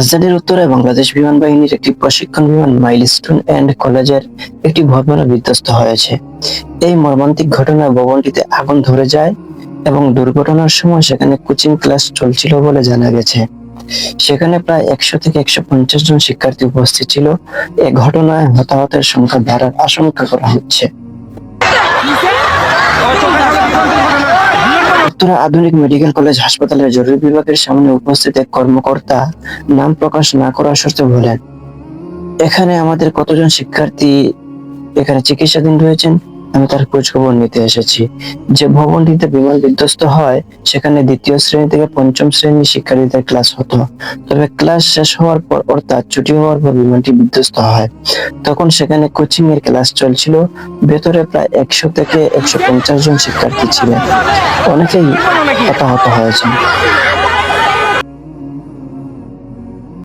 রাজধানীর উত্তরে বাংলাদেশ বিমান বাহিনীর একটি প্রশিক্ষণ বিমান, মাইলস্টোন এন্ড কলেজের একটি ভবন বিধ্বস্ত হয়েছে। এই মর্মান্তিক ঘটনায় ভবনটিতে আগুন ধরে যায় এবং দুর্ঘটনার সময় সেখানে কোচিং ক্লাস চলছিল বলে জানা গেছে। সেখানে প্রায় একশো থেকে একশো পঞ্চাশ জন শিক্ষার্থী উপস্থিত ছিল। এ ঘটনায় হতাহতের সংখ্যা বাড়ার আশঙ্কা করা হচ্ছে। উত্তরা আধুনিক মেডিকেল কলেজ হাসপাতালের জরুরি বিভাগের সামনে উপস্থিত এক কর্মকর্তা নাম প্রকাশ না করার শর্তে বলেন। এখানে আমাদের কতজন শিক্ষার্থী এখানে চিকিৎসাধীন রয়েছেন? আমি তার খোঁজ খবর নিতে এসেছি। যে ভবনটিতে বিমান বিধ্বস্ত হয়, সেখানে দ্বিতীয় শ্রেণি থেকে পঞ্চম শ্রেণির শিক্ষার্থীদের ক্লাস হতো। তবে ক্লাস শেষ হওয়ার পর অর্থাৎ ছুটি হওয়ার পর বিমানটি বিধ্বস্ত হয়। তখন সেখানে কোচিং এর ক্লাস চলছিল। ভেতরে প্রায় একশো থেকে একশো পঞ্চাশ জন শিক্ষার্থী ছিলেন। অনেকেই হতাহত হয়েছেন।